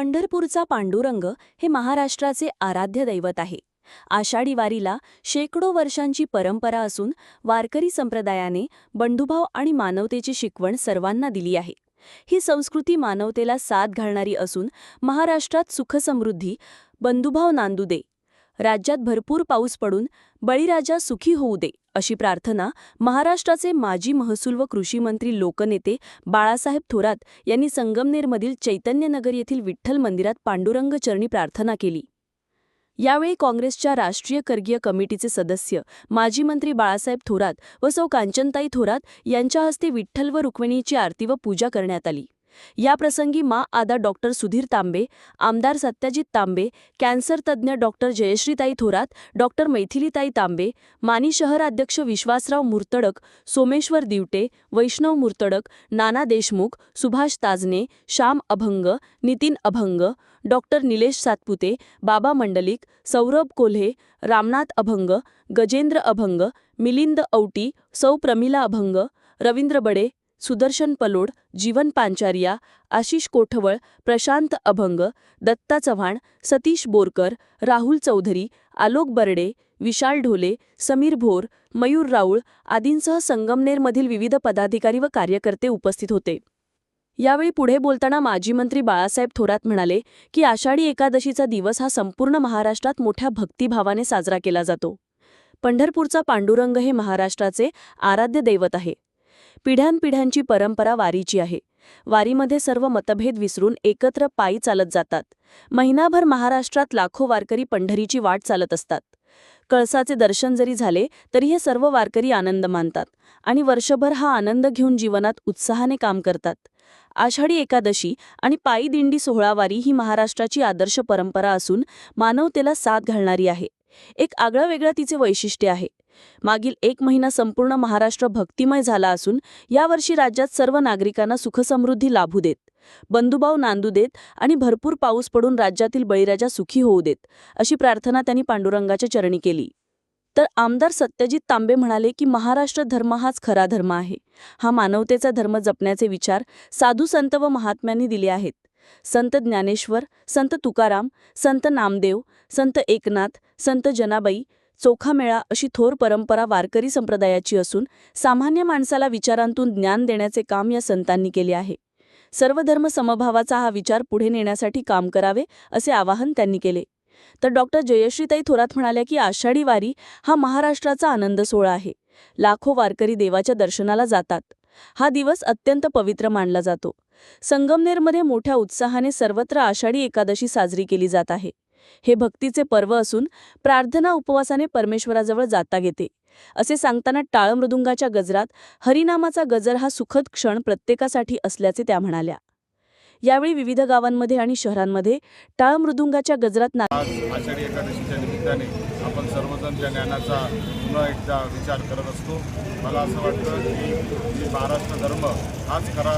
पंढरपूरचा पांडुरंग हे महाराष्ट्राचे आराध्य दैवत आहे. आषाढी वारीला शेकडो वर्षांची परंपरा असून वारकरी संप्रदायाने बंधुभाव आणि मानवतेची शिकवण सर्वांना दिली आहे. ही संस्कृती मानवतेला साथ घालणारी असून महाराष्ट्रात सुखसमृद्धी बंधुभाव नांदू दे. राज्यात भरपूर पाऊस पडून बळीराजा सुखी होऊ दे. अशी प्रार्थना महाराष्ट्राचे माजी महसूल व कृषी मंत्री लोकनेते बाळासाहेब थोरात यांनी संगमनेरमधील चैतन्यनगर येथील विठ्ठल मंदिरात पांडुरंग चरणी प्रार्थना केली. यावेळी काँग्रेसच्या राष्ट्रीय कर्गीय कमिटीचे सदस्य माजी मंत्री बाळासाहेब थोरात व सौ कांचनताई थोरात यांच्या हस्ते विठ्ठल व रुक्मिणीची आरती व पूजा करण्यात आली. याप्रसंगी मा आदा डॉक्टर सुधीर तांबे आमदार सत्याजित तांबे कॅन्सर तज्ज्ञ डॉक्टर जयश्रीताई थोरात डॉक्टर मैथिलीताई तांबे मानी शहराध्यक्ष विश्वासराव मुर्तडक सोमेश्वर दिवटे वैष्णव मुर्तडक नाना देशमुख सुभाष ताजने श्याम अभंग नितीन अभंग डॉक्टर निलेश सातपुते बाबा मंडलिक सौरभ कोल्हे रामनाथ अभंग गजेंद्र अभंग मिलिंद औटी सौ प्रमिला अभंग रवींद्र बडे सुदर्शन पलोड जीवन पांचारिया आशिष कोठवळ प्रशांत अभंग दत्ता चव्हाण सतीश बोरकर राहुल चौधरी आलोक बर्डे विशाल ढोले समीर भोर मयूर राऊळ आदींसह संगमनेरमधील विविध पदाधिकारी व कार्यकर्ते उपस्थित होते. यावेळी पुढे बोलताना माजी मंत्री बाळासाहेब थोरात म्हणाले की आषाढी एकादशीचा दिवस हा संपूर्ण महाराष्ट्रात मोठ्या भक्तिभावाने साजरा केला जातो. पंढरपूरचा पांडुरंग हे महाराष्ट्राचे आराध्य दैवत आहे. पिढ्यानपिढ्यांची परंपरा वारीची आहे. वारीमध्ये सर्व मतभेद विसरून एकत्र पायी चालत जातात. महिनाभर महाराष्ट्रात लाखो वारकरी पंढरीची वाट चालत असतात. कळसाचे दर्शन जरी झाले तरी हे सर्व वारकरी आनंद मानतात आणि वर्षभर हा आनंद घेऊन जीवनात उत्साहाने काम करतात. आषाढी एकादशी आणि पायी दिंडी सोहळावारी ही महाराष्ट्राची आदर्श परंपरा असून मानवतेला साथ घालणारी आहे. एक आगळं वेगळं तिचे वैशिष्ट्य आहे. मागील एक महिना संपूर्ण महाराष्ट्र भक्तिमय झाला असून यावर्षी राज्यात सर्व नागरिकांना सुखसमृद्धी लाभू देत बंधुभाव नांदू देत आणि भरपूर पाऊस पडून राज्यातील बळीराजा सुखी होऊ देत अशी प्रार्थना त्यांनी पांडुरंगाच्या चरणी केली. तर आमदार सत्यजित तांबे म्हणाले की महाराष्ट्र धर्म हाच खरा धर्म आहे. हा मानवतेचा धर्म जपण्याचे विचार साधू संत व महात्म्यांनी दिले आहेत. संत ज्ञानेश्वर संत तुकाराम संत नामदेव संत एकनाथ संत जनाबाई चोखामेळा अशी थोर परंपरा वारकरी संप्रदायाची असून सामान्य माणसाला विचारांतून ज्ञान देण्याचे काम या संतांनी केले आहे. सर्व धर्म समभावाचा हा विचार पुढे नेण्यासाठी काम करावे असे आवाहन त्यांनी केले. तर डॉक्टर जयश्रीताई थोरात म्हणाल्या की आषाढी वारी हा महाराष्ट्राचा आनंद सोहळा आहे. लाखो वारकरी देवाच्या दर्शनाला जातात. हा दिवस अत्यंत पवित्र मानला जातो. संगमनेरमध्ये मोठ्या उत्साहाने सर्वत्र आषाढी एकादशी साजरी केली जात आहे. हे भक्तीचे पर्व असून प्रार्थना उपवासाने परमेश्वराजवळ जाता घेते. असे सांगताना टाळमृदुंगाच्या गजरात हरिनामाचा गजर हा सुखद क्षण प्रत्येकासाठी असल्याचे त्या म्हणाल्या. यावेळी विविध गावांमध्ये आणि शहरांमध्ये टाळ मृदुंगाच्या गजरात ना आज आषाढी एकादशीच्या निमित्ताने आपण सर्वजण त्या ज्ञानाचा पुन्हा एकदा विचार करत असतो मला असं वाटतं की की महाराष्ट्र धर्म हाच खरा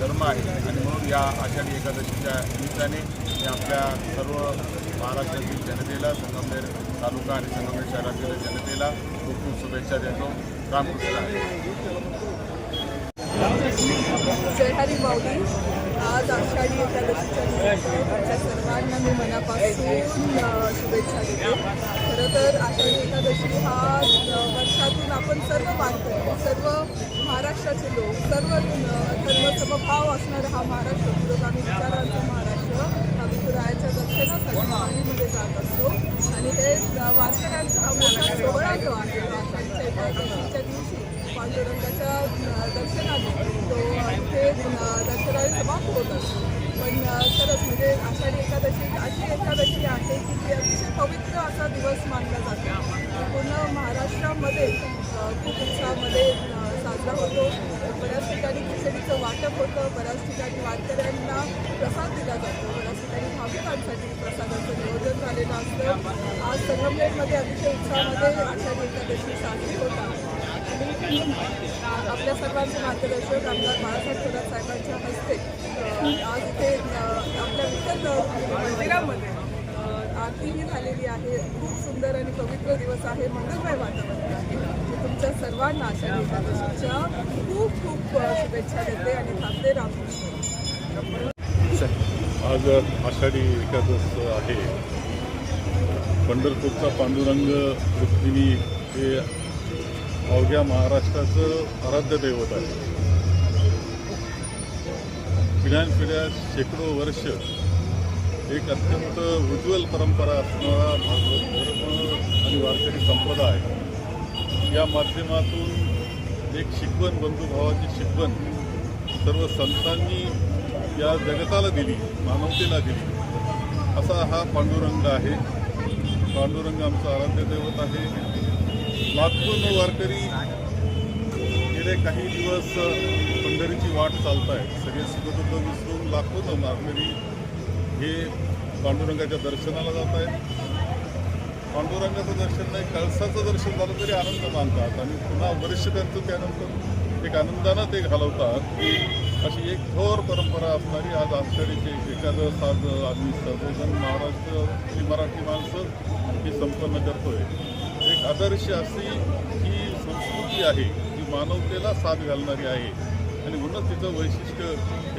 धर्म आहे. आणि म्हणून या आषाढी एकादशीच्या निमित्ताने मी आपल्या सर्व महाराष्ट्रातील जनतेला संगमनेर तालुका आणि संगमनेर शहरातील जनतेला खूप खूप शुभेच्छा देतो. रामकृष्ण. जय हरी माऊली. आज आषाढी एकादशीच्या निमित्त सर्वांना मी मनापासून शुभेच्छा देते. खरं तर आषाढी एकादशी हा वर्षातून आपण सर्व मानतो सर्व महाराष्ट्राचे लोक सर्व धर्मसमभाव असणारा हा महाराष्ट्र पुरोगामी विचारांचा महाराष्ट्र हा विठुरायाच्या दर्शनासाठी वारीमध्ये जात असतो. आणि हे वारकऱ्यांचा हा मोठा सोहळा जो आहे दिवशी पांडुरंगाच्या दर्शनाने तो ते दर्शनाने समाप्त होत असतो. पण खरंच म्हणजे आषाढी एकादशी अशी एकादशी आहे की ती अतिशय पवित्र असा दिवस मानला जातो. पूर्ण महाराष्ट्रामध्ये खूप उत्साहामध्ये साजरा होतो. बऱ्याच ठिकाणी खिचडीचं वाटप होतं. बऱ्याच ठिकाणी वारकऱ्यांना प्रसाद दिला जातो. बऱ्याच ठिकाणी भाविकांसाठी प्रसादाचं नियोजन झालेलं असतं. आज संगमनेरमध्ये अतिशय उत्साहामध्ये आषाढी एकादशी साजरी होतात आणि आपल्या सर्वांचे मार्गदर्शक आमदार बाळासाहेब थोरात साहेबांच्या हस्ते आज इथे आपल्या विठ्ठल मंदिरामध्ये अ, आरतीही झालेली आहे. खूप सुंदर आणि पवित्र दिवस आहे. मंगलमय वातावरण आहे. मी तुमच्या सर्वांना अशा एकादशीच्या खूप खूप शुभेच्छा देते आणि थांबते रामकृष्ण आज आषाढी एकादश आहे. पंढरपूरचा पांडुरंग रुक्मिणी हे अवघ्या महाराष्ट्राचं आराध्य दैवत आहे. पिढ्यानपिढ्या शेकडो वर्ष एक अत्यंत उज्ज्वल परंपरा असणारा धर्म आणि वारकरी संप्रदाय या माध्यमातून एक शिकवण बंधुभावाची शिकवण सर्व संतांनी या जगताला दिली मानवतेला दिली. असा हा पांडुरंग आहे. पांडुरंग आमचं आराध्य दैवत आहे. लाखो वारकरी गेले काही दिवस पंढरीची वाट चालत आहे सगळे सुखदुःख विसरून लाखो वारकरी हे पांडुरंगाच्या दर्शनाला जात आहेत पांडुरंगाचं दर्शन नाही कळसाचं दर्शन झालं तरी आनंद मानतात. आणि पुन्हा वर्ष त्यांचं त्यानंतर एक आनंदानं ते घालवतात अशी एक थोर परंपरा असणारी आज आषाढीचे एखादं साज आम्ही सर्वजण महाराष्ट्र ही मराठी माणसं ही संपन्न करतोय. एक आदर्श अशी ही संस्कृती आहे जी मानवतेला साथ घालणारी आहे. आणि म्हणूनच तिचं वैशिष्ट्य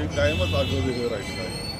हे कायमच आगळं वेगळं राहिलेलं आहे.